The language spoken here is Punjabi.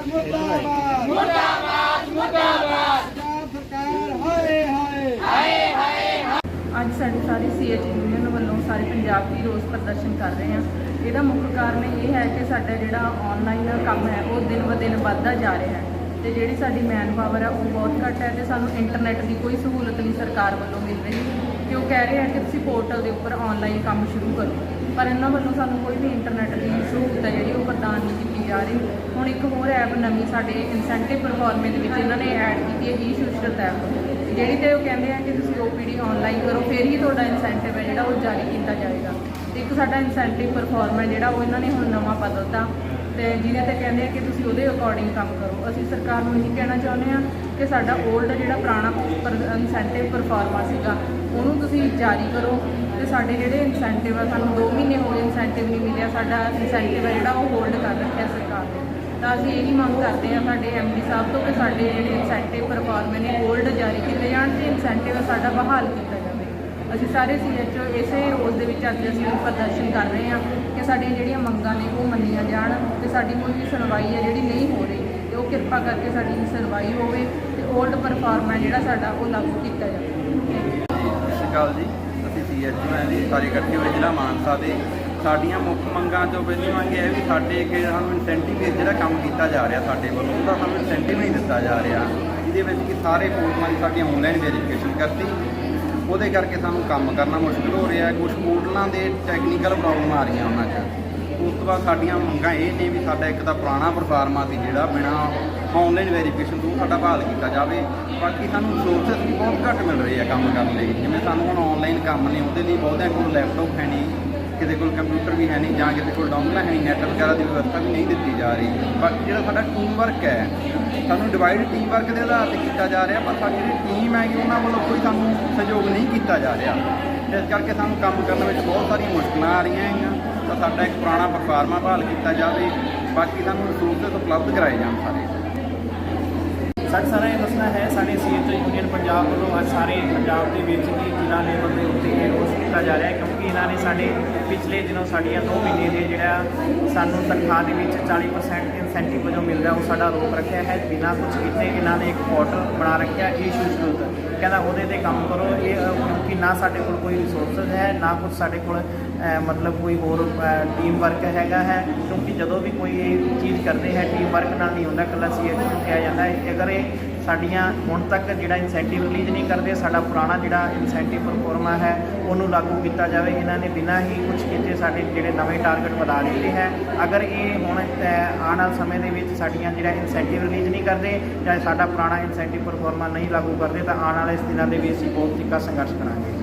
ਸਰਕਾਰ ਮੁਰਦਾਬਾਦ ਮੁਰਦਾਬਾਦ। ਮੁਰਦਾਬਾਦ ਸਰਕਾਰ ਹਾਏ ਹਾਏ। ਅੱਜ ਸਾਡੀ ਸਾਰੀ ਸੀਐਚ ਯੂਨੀਅਨ ਵੱਲੋਂ ਸਾਰੇ ਪੰਜਾਬ ਦੀ ਰੋਸ ਪ੍ਰਦਰਸ਼ਨ ਕਰ ਰਹੇ ਹਾਂ। ਇਹਦਾ ਮੁੱਖ ਕਾਰਨ ਇਹ ਹੈ ਕਿ ਸਾਡਾ ਜਿਹੜਾ ਆਨਲਾਈਨ ਕੰਮ ਹੈ ਉਹ ਦਿਨ ਬ ਦਿਨ ਵੱਧਦਾ ਜਾ ਰਿਹਾ ਹੈ। ਤੇ ਜਿਹੜੀ ਸਾਡੀ ਮੈਨ ਪਾਵਰ ਹੈ ਉਹ ਬਹੁਤ ਘੱਟ ਹੈ ਤੇ ਸਾਨੂੰ ਇੰਟਰਨੈਟ ਦੀ ਕੋਈ ਸਹੂਲਤ ਨਹੀਂ ਸਰਕਾਰ ਵੱਲੋਂ ਮਿਲ ਰਹੀ। ਤੇ ਉਹ ਕਹਿ ਰਹੇ ਆ ਕਿ ਤੁਸੀਂ ਪੋਰਟਲ ਦੇ ਉੱਪਰ ਆਨਲਾਈਨ ਕੰਮ ਸ਼ੁਰੂ ਕਰੋ। ਪਰ ਇਹਨਾਂ ਵੱਲੋਂ ਸਾਨੂੰ ਕੋਈ ਵੀ ਇੰਟਰਨੈਟ ਦੀ ਸਹੂਲਤ ਹੈ ਜਿਹੜੀ ਉਹ ਪ੍ਰਦਾਨ ਨਹੀਂ ਕੀਤੀ ਜਾ ਰਹੀ। ਹੁਣ ਇੱਕ ਹੋਰ ਐਪ ਨਵੀਂ ਸਾਡੇ ਇਨਸੈਂਟਿਵ ਪਰਫਾਰਮੈਂਸ ਦੇ ਵਿੱਚ ਇਹਨਾਂ ਨੇ ਐਡ ਕੀਤੀ ਹੈ ਜੀ ਸੁਸ਼ਰਤ ਐਪ ਜਿਹੜੀ ਤੇ ਉਹ ਕਹਿੰਦੇ ਆ ਕਿ ਤੁਸੀਂ ਓਪੀਡੀ ਆਨਲਾਈਨ ਕਰੋ, ਫਿਰ ਹੀ ਤੁਹਾਡਾ ਇਨਸੈਂਟਿਵ ਹੈ ਜਿਹੜਾ ਉਹ ਜਾਰੀ ਕੀਤਾ ਜਾਏਗਾ। ਤੇ ਇੱਕ ਸਾਡਾ ਇਨਸੈਂਟਿਵ ਪਰਫਾਰਮੈਂਸ ਜਿਹੜਾ ਉਹ ਇਹਨਾਂ ਨੇ ਹੁਣ ਨਵਾਂ ਬਦਲਤਾ ਤੇ ਜਿਹਦੇ ਤੇ ਕਹਿੰਦੇ ਆ ਕਿ ਤੁਸੀਂ ਉਹਦੇ ਅਕੋਰਡਿੰਗ ਕੰਮ ਕਰੋ। ਅਸੀਂ ਸਰਕਾਰ ਨੂੰ ਇਹੀ ਕਹਿਣਾ ਚਾਹੁੰਦੇ ਆ ਕਿ ਸਾਡਾ 올ਡ ਜਿਹੜਾ ਪੁਰਾਣਾ ਇਨਸੈਂਟਿਵ ਪਰਫਾਰਮਾ ਸੀਗਾ, ਉਹਨੂੰ ਤੁਸੀਂ ਜਾਰੀ ਕਰੋ ਤੇ ਸਾਡੇ ਜਿਹੜੇ ਇਨਸੈਂਟਿਵ ਆ, ਸਾਨੂੰ 2 ਮਹੀਨੇ ਹੋ ਗਏ ਇਨਸੈਂਟਿਵ ਨਹੀਂ ਮਿਲਿਆ, ਸਾਡਾ ਇਨਸੈਂਟਿਵ ਹੈ ਜਿਹੜਾ ਉਹ ਹੋਲਡ ਕਰ ਰੱਖਿਆ ਸਰਕਾਰ ਨੇ। ਤਾਂ ਅਸੀਂ ਇਹੀ ਮੰਗ ਕਰਦੇ ਆ ਸਾਡੇ ਐਮਡੀ ਸਾਹਿਬ ਤੋਂ ਕਿ ਸਾਡੇ ਜਿਹੜੇ ਇਨਸੈਂਟਿਵ ਪਰਫਾਰਮੈਂਸ ਨੇ ਹੋਲਡ ਜਾਰੀ ਕੀਤੇ ਜਾਣ ਤੇ ਇਨਸੈਂਟਿਵ ਸਾਡਾ ਬਹਾਲ ਕੀਤਾ ਜਾਵੇ। ਅਸੀਂ ਸਾਰੇ ਸੀਐਚਓ ਇਸੇ ਰੋਜ਼ ਦੇ ਵਿੱਚ ਅੱਜ ਅਸੀਂ ਪ੍ਰਦਰਸ਼ਨ ਕਰ ਰਹੇ ਹਾਂ ਕਿ ਸਾਡੀਆਂ ਜਿਹੜੀਆਂ ਮੰਗਾਂ ਨੇ ਉਹ ਮੰਨੀਆਂ ਜਾਣ ਤੇ ਸਾਡੀ ਕੋਈ ਵੀ ਸੁਣਵਾਈ ਹੈ ਜਿਹੜੀ ਨਹੀਂ ਹੋ ਰਹੀ। ਤੇ ਉਹ ਕਿਰਪਾ ਕਰਕੇ ਸਾਡੀ ਸੁਣਵਾਈ ਹੋਵੇ ਤੇ 올ਡ ਪਰਫਾਰਮੈਂਸ ਜਿਹੜਾ ਸਾਡਾ, ਉਹ ਲਾਗੂ ਕੀਤਾ ਜਾਵੇ। ਸਤਿ ਸ਼੍ਰੀ ਅਕਾਲ ਜੀ। ਅਸੀਂ ਸੀਐਚਓ ਹਾਂ ਜੀ ਸਾਰੇ ਇਕੱਠੇ ਹੋਏ ਜ਼ਿਲ੍ਹਾ ਮਾਨਸਾ ਦੇ। ਸਾਡੀਆਂ ਮੁੱਖ ਮੰਗਾਂ ਚੋਂ ਪਹਿਲੀ ਮੰਗ ਇਹ ਹੈ ਵੀ ਸਾਡੇ ਕਿ ਸਾਨੂੰ ਇਨਸੈਂਟਿਵ ਜਿਹੜਾ ਕੰਮ ਕੀਤਾ ਜਾ ਰਿਹਾ ਸਾਡੇ ਵੱਲੋਂ, ਉਹਦਾ ਸਾਨੂੰ ਇਨਸੈਂਟਿਵ ਨਹੀਂ ਦਿੱਤਾ ਜਾ ਰਿਹਾ। ਜਿਹਦੇ ਵਿੱਚ ਕਿ ਸਾਰੇ ਪੋਰਟਲਾਂ ਦੀ ਸਾਡੀ ਆਨਲਾਈਨ ਵੈਰੀਫਿਕੇਸ਼ਨ ਕਰਤੀ। ਉਹਦੇ ਕਰਕੇ ਸਾਨੂੰ ਕੰਮ ਕਰਨਾ ਮੁਸ਼ਕਲ ਹੋ ਰਿਹਾ ਕੁਝ ਪੋਰਟਲਾਂ ਦੇ ਟੈਕਨੀਕਲ ਪ੍ਰੋਬਲਮ ਆ ਰਹੀਆਂ ਉਹਨਾਂ 'ਚ। ਉਸ ਤੋਂ ਬਾਅਦ ਸਾਡੀਆਂ ਮੰਗਾਂ ਇਹ ਨੇ ਵੀ ਸਾਡਾ ਇੱਕ ਤਾਂ ਪੁਰਾਣਾ ਪਰਫਾਰਮਾ ਸੀ ਜਿਹੜਾ ਬਿਨਾ ਆਨਲਾਈਨ ਵੈਰੀਫਿਕੇਸ਼ਨ ਤੋਂ ਸਾਡਾ ਬਹਾਲ ਕੀਤਾ ਜਾਵੇ। ਬਾਕੀ ਸਾਨੂੰ ਰਿਸੋਰਸਸ ਵੀ ਬਹੁਤ ਘੱਟ ਮਿਲ ਰਹੇ ਆ ਕੰਮ ਕਰਨ ਲਈ। ਜਿਵੇਂ ਸਾਨੂੰ ਹੁਣ ਆਨਲਾਈਨ ਕੰਮ ਨੇ, ਉਹਦੇ ਲਈ ਬਹੁਤਿਆਂ ਕੋਲ ਲੈਪਟਾਪ ਹੈ ਨਹੀਂ, ਕਿਸੇ ਕੋਲ ਕੰਪਿਊਟਰ ਵੀ ਹੈ ਨਹੀਂ, ਜਾਂ ਕਿਸੇ ਕੋਲ ਡਾਊਨਲਾਈਨ ਹੈ ਨਹੀਂ ਨੈਟ ਵਗੈਰਾ ਦੀ ਵਿਵਸਥਾ ਵੀ ਨਹੀਂ ਦਿੱਤੀ ਜਾ ਰਹੀ। ਬਾਕੀ ਜਿਹੜਾ ਸਾਡਾ ਟੀਮ ਵਰਕ ਹੈ, ਸਾਨੂੰ ਡਿਵਾਈਡ ਟੀਮ ਵਰਕ ਦੇ ਆਧਾਰ ਤੇ ਕੀਤਾ ਜਾ ਰਿਹਾ, ਪਰ ਸਾਡੀ ਜਿਹੜੀ ਟੀਮ ਹੈਗੀ, ਉਹਨਾਂ ਵੱਲੋਂ ਕੋਈ ਸਾਨੂੰ ਸਹਿਯੋਗ ਨਹੀਂ ਕੀਤਾ ਜਾ ਰਿਹਾ। ਇਸ ਕਰਕੇ ਸਾਨੂੰ ਕੰਮ ਕਰਨ ਵਿੱਚ ਬਹੁਤ ਸਾਰੀਆਂ ਮੁਸ਼ਕਲਾਂ ਆ ਰਹੀਆਂ ਹੈਗੀਆਂ। ਤਾਂ ਸਾਡਾ ਇੱਕ ਪੁਰਾਣਾ ਪਰਫਾਰਮਾ ਬਹਾਲ ਕੀਤਾ ਜਾਵੇ, ਬਾਕੀ ਸਾਨੂੰ ਰਿਸੋਰਸਸ ਉਪਲਬਧ ਕਰਾਏ ਜਾਣ ਸਾਰੇ। ਸਾਡਾ ਸਾਰਾ ਇਹ ਮਸਲਾ ਹੈ, ਸਾਡੇ ਸੀਐਚਓ ਯੂਨੀਅਨ ਪੰਜਾਬ ਵੱਲੋਂ ਅੱਜ ਸਾਰੇ ਪੰਜਾਬ ਦੇ ਵਿੱਚ ਹੀ ਜ਼ਿਲ੍ਹਾ ਲੈਵਲ ਦੇ ਉੱਤੇ ਇਹ ਰੋਸ ਕੀਤਾ ਜਾ ਰਿਹਾ ਹੈ, ਕਿਉਂਕਿ ਇਹਨਾਂ ਨੇ ਸਾਡੇ ਪਿਛਲੇ ਦਿਨੋਂ ਸਾਡੀਆਂ 2 ਮਹੀਨੇ ਦੇ ਜਿਹੜਾ ਸਾਨੂੰ ਤਨਖਾਹ ਦੇ ਵਿੱਚ 40% ਇਨਸੈਂਟਿਵ ਵਜੋਂ ਮਿਲਦਾ, ਉਹ ਸਾਡਾ ਰੋਕ ਰੱਖਿਆ ਹੈ। ਬਿਨਾਂ ਕੁਝ ਕੀਤੇ ਇਹਨਾਂ ਨੇ ਇੱਕ ਪੋਰਟਲ ਬਣਾ ਰੱਖਿਆ, ਇਹ ਸ਼ੁਸ਼ਰੂਤ ਕਹਿੰਦਾ ਉਹਦੇ ਤੇ ਕੰਮ ਕਰੋ। ਇਹ ਕਿਉਂਕਿ ਨਾ ਸਾਡੇ ਕੋਲ ਕੋਈ ਰਿਸੋਰਸਸ ਹੈ, ਨਾ ਕੁਝ ਸਾਡੇ ਕੋਲ ਮਤਲਬ ਕੋਈ ਹੋਰ ਟੀਮ ਵਰਕ ਹੈਗਾ ਹੈ। ਕਿਉਂਕਿ ਜਦੋਂ ਵੀ ਕੋਈ ਇਹ ਚੀਜ਼ ਕਰਦੇ ਹੈ ਟੀਮ ਵਰਕ ਨਾਲ ਨਹੀਂ ਹੁੰਦਾ, ਇਕੱਲਾ ਸੀਐਚਓ ਨੂੰ ਕਿਹਾ ਜਾਂਦਾ ਹੈ। ਅਗਰ ਇਹ ਸਾਡੀਆਂ ਹੁਣ ਤੱਕ ਜਿਹੜਾ ਇਨਸੈਂਟਿਵ ਰਿਲੀਜ਼ ਨਹੀਂ ਕਰਦੇ, ਸਾਡਾ ਪੁਰਾਣਾ ਜਿਹੜਾ ਇਨਸੈਂਟਿਵ ਪਰਫਾਰਮਾ ਹੈ, ਉਹਨੂੰ ਲਾਗੂ ਕੀਤਾ ਜਾਵੇ। ਇਹਨਾਂ ਨੇ ਬਿਨਾਂ ਹੀ ਕੁਝ ਕੀਤੇ ਸਾਡੇ ਜਿਹੜੇ ਨਵੇਂ ਟਾਰਗੇਟ ਵਧਾ ਦਿੱਤੇ ਹੈ। ਅਗਰ ਇਹ ਹੁਣ ਆਉਣ ਵਾਲੇ ਸਮੇਂ ਦੇ ਵਿੱਚ ਸਾਡੀਆਂ ਜਿਹੜਾ ਇਨਸੈਂਟਿਵ ਰਿਲੀਜ਼ ਨਹੀਂ ਕਰਦੇ ਜਾਂ ਸਾਡਾ ਪੁਰਾਣਾ ਇਨਸੈਂਟਿਵ ਪਰਫਾਰਮਾ ਨਹੀਂ ਲਾਗੂ ਕਰਦੇ, ਤਾਂ ਆਉਣ ਵਾਲੇ ਦਿਨਾਂ ਦੇ ਵਿੱਚ ਅਸੀਂ ਬਹੁਤ ਤਿੱਖਾ ਸੰਘਰਸ਼ ਕਰਾਂਗੇ।